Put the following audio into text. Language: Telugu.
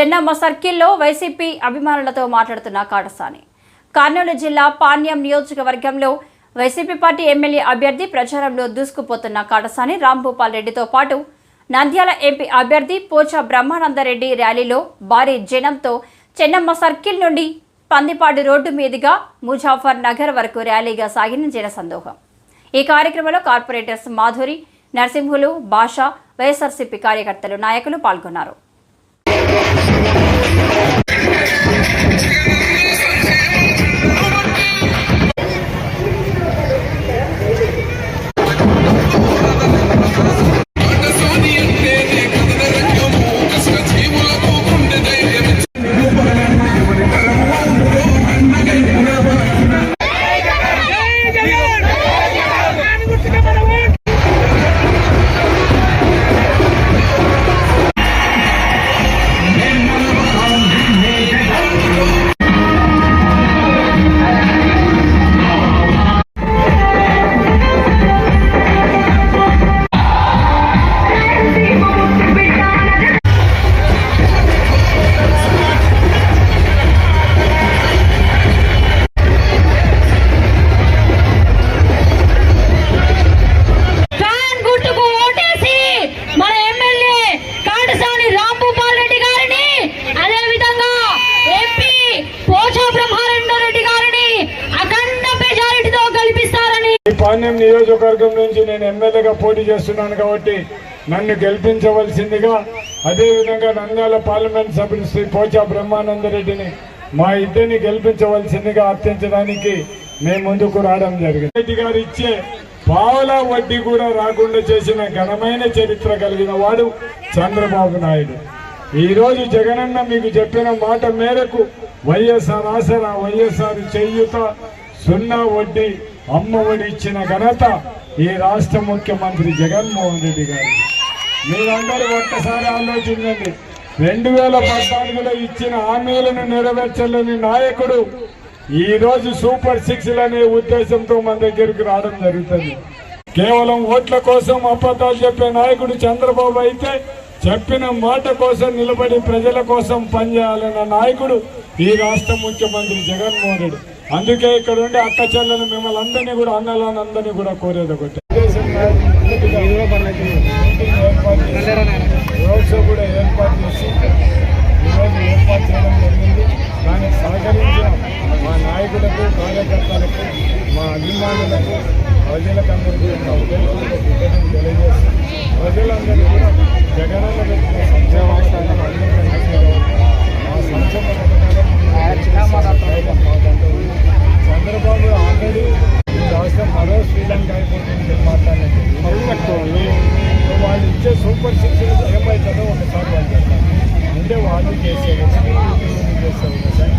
చెన్నమ్మ సర్కిల్లో వైసీపీ అభిమానులతో మాట్లాడుతున్న కాటసాని. కర్నూలు జిల్లా పాణ్యం నియోజకవర్గంలో వైసీపీ పార్టీ ఎమ్మెల్యే అభ్యర్థి ప్రచారంలో దూసుకుపోతున్న కాటసాని రాంభూపాల్ రెడ్డితో పాటు నంద్యాల ఎంపీ అభ్యర్థి పోచ బ్రహ్మానందరెడ్డి ర్యాలీలో భారీ జనంతో చెన్నమ్మ సర్కిల్ నుండి పందిపాడు రోడ్డు మీదుగా ముజాఫర్ నగర్ వరకు ర్యాలీగా సాగిన జనసందోహం. ఈ కార్యక్రమంలో కార్పొరేటర్స్ మాధురి నరసింహులు భాష వైఎస్ఆర్సీపీ కార్యకర్తలు నాయకులు పాల్గొన్నారు. Thank you. పాణ్యం నియోజకవర్గం నుంచి నేను ఎమ్మెల్యేగా పోటీ చేస్తున్నాను కాబట్టి నన్ను గెలిపించవలసిందిగా అదేవిధంగా నంద్యాల పార్లమెంట్ సభ్యులు శ్రీ పోచా బ్రహ్మానందరెడ్డిని మా ఇద్దరిని గెలిపించవలసిందిగా అర్థించడానికి మేము ముందుకు రావడం జరిగింది. రెడ్డి గారు ఇచ్చే పావుల వడ్డీ కూడా రాకుండా చేసిన ఘనమైన చరిత్ర కలిగిన వాడు చంద్రబాబు నాయుడు. ఈరోజు జగనన్న మీకు చెప్పిన మాట మేరకు వైఎస్ఆర్ ఆసరా వైఎస్ఆర్ చేయూత సున్నా వడ్డీ అమ్మ ఒడి ఇచ్చిన ఘనత ఈ రాష్ట్ర ముఖ్యమంత్రి జగన్మోహన్ రెడ్డి గారు. మీరందరూ ఒక్కసారి ఆలోచించండి. రెండు వేల పద్నాలుగులో ఇచ్చిన హామీలను నెరవేర్చలేని నాయకుడు ఈ రోజు సూపర్ సిక్స్ అనే ఉద్దేశంతో మన దగ్గరికి రావడం జరుగుతుంది. కేవలం ఓట్ల కోసం అబద్ధాలు చెప్పే నాయకుడు చంద్రబాబు అయితే చెప్పిన మాట కోసం నిలబడి ప్రజల కోసం పనిచేయాలన్న నాయకుడు ఈ రాష్ట్ర ముఖ్యమంత్రి జగన్మోహన్ రెడ్డి. అందుకే ఇక్కడ ఉండే అక్క చెల్లెలు మిమ్మల్ని అందరినీ కూడా అన్నలను అందరినీ కూడా కోరేది ఒకటి రోడ్ షో కూడా ఏర్పాటు చేసి ఈరోజు ఏర్పాటు చేయడం జరిగింది. దానికి సహకరించిన మా నాయకులకు కార్యకర్తలకు మా అభిమానులకు ప్రజలకందరికీ మా ఉద్యోగులకు తెలియజేస్తూ ప్రజలందరూ కూడా జగనన్న పెట్టిన సంక్షేమ అందరికీ. ఆ సంక్షేమ వచ్చే సూపర్ సిక్స్ ఏమైతుందో ఒకసారి వాళ్ళు అంటే వాళ్ళు చేసే చేసే